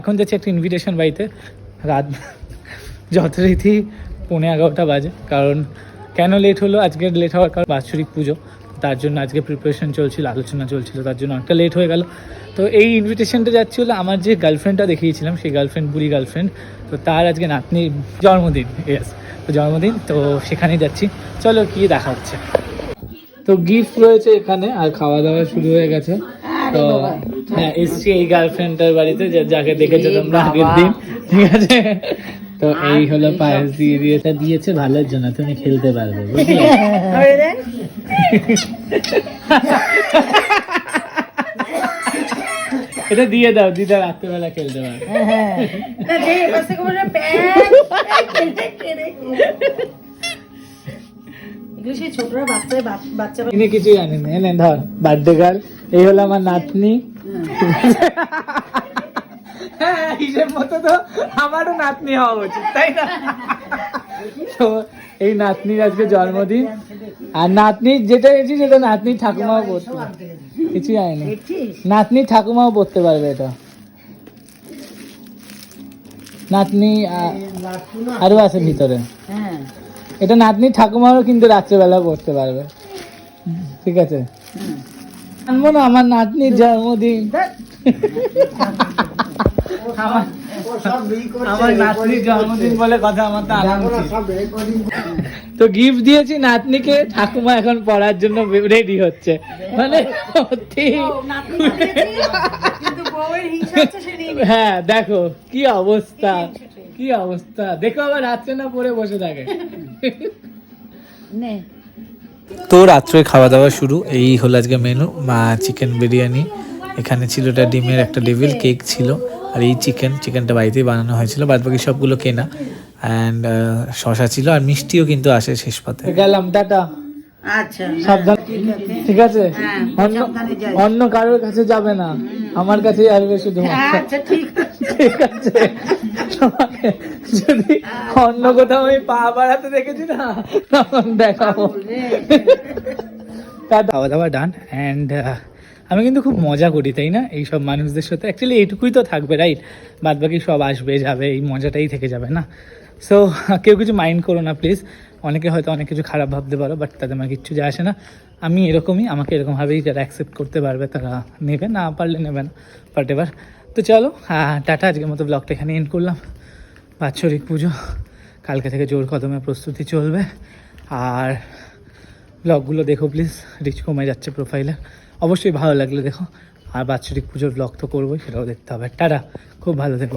এখন যাচ্ছি একটা ইনভিটেশন বাড়িতে। রাত যথারীতি পৌনে এগারোটা বাজে, কারণ কেন লেট হলো? আজকে লেট হওয়ার কারণ বাৎসরিক পুজো, তার জন্য আজকে প্রিপারেশন চলছিল, আলোচনা চলছিল, তার জন্য অনেকটা লেট হয়ে গেল। তো এই ইনভিটেশনটা যাচ্ছি হলো আমার যে গার্লফ্রেন্ডটা দেখিয়েছিলাম, সেই গার্লফ্রেন্ড বুড়ি গার্লফ্রেন্ড তো তার আজকে নাতনি জন্মদিন ইয়েস তো জন্মদিন, তো সেখানেই যাচ্ছি। চলো কি দেখা হচ্ছে। তো গিফট রয়েছে এখানে, আর খাওয়া দাওয়া শুরু হয়ে গেছে। তো হ্যাঁ এসছি এই গার্লফ্রেন্ডটার বাড়িতে যাকে দেখেছ তোমরা আগের দিন ঠিক আছে? তো এই হলো পায়েস দিয়ে দিয়েছে দিয়েছে ভালোর জন্য তুমি খেলতে পারবে বুঝলে? এটা দিয়ে দাও দিদা রাত্রেবেলা খেলতে পারবে। ছোটরা বাচ্চা বাচ্চা কিছু জানেন না এনে ধর বার্থডে গার্ল এই হলো আমার নাতনি। হ্যাঁ হিসেব মতো তো আমারও নাতনি হওয়া উচিত তাই না? তো এই নাতনির আজকে জন্মদিন। আর নাতনির যেটা গেছি সেটা নাতনির ঠাকুমাও পড়তে। পারবে। কিছু জানি নাতনি ঠাকুমাও পড়তে পারবে এটা। নাতনি আ- আরও আছে ভিতরে। হ্যাঁ। এটা নাতনি ঠাকুমারও কিন্তু রাত্রেবেলা পড়তে পারবে। ঠিক আছে? আনব না আমার নাতনির জন্মদিন। আমার আমার নাতনির জন্মদিন বলে কথা আমার তো আনন্দ তো গিফট দিয়েছি নাতনিকে ঠাকুমা এখন পড়ার জন্য রেডি হচ্ছে। মানে সত্যি। হ্যাঁ দেখো কি অবস্থা কি অবস্থা। দেখো আবার রাত্রে না পড়ে বসে থাকে। নে। তো রাত্রে খাওয়া দাওয়া শুরু। এই হলো আজকে মেনু মা চিকেন বিরিয়ানি। এখানে ছিল এটা ডিমের একটা ডেভিল কেক ছিল। আর এই চিকেন চিকেনটা বাড়িতেই বানানো হয়েছিল। বাদ বাকি সবগুলো কেনা। অ্যান্ড শশা ছিল আর মিষ্টিও কিন্তু আসে শেষ পথে গেলাম টাটা। আচ্ছা। সাবধান। ঠিক আছে। হ্যাঁ, অন্য অন্য কারোর কাছে যাবে না। আমার কাছেই আসবে শুধু আচ্ছা ঠিক আছে। তোমাকে যদি অন্য কোথাও আমি পা বাড়াতে দেখেছি না তখন দেখাবো। খাওয়া দাওয়া ডান অ্যান্ড আমি কিন্তু খুব মজা করি তাই না? এইসব মানুষদের সাথে। অ্যাকচুয়ালি এইটুকুই তো থাকবে রাইট বাদ বাকি সব আসবে যাবে এই মজাটাই থেকে যাবে না? সো কেউ কিছু মাইন্ড করো না প্লিজ অনেকে হয়তো অনেক কিছু খারাপ ভাবতে পারো বাট তাদের আমার কিচ্ছু যায় আসে না। আমি এরকমই, আমাকে এরকমভাবেই যারা অ্যাকসেপ্ট করতে পারবে তারা নেবে, না পারলে নেবে না বাট এবার, তো চলো টাটা, আজকের মতো ব্লগটা এখানে এন্ড করলাম। বাৎসরিক পুজো, কালকে থেকে জোর কদমে প্রস্তুতি চলবে। আর ব্লগগুলো দেখো প্লিজ রিচ কমে যাচ্ছে প্রোফাইলে অবশ্যই ভালো লাগলে দেখো। আর বাৎসরিক পুজোর ব্লগ তো করবোই, সেটাও দেখতে হবে। টাটা, খুব ভালো থেকো।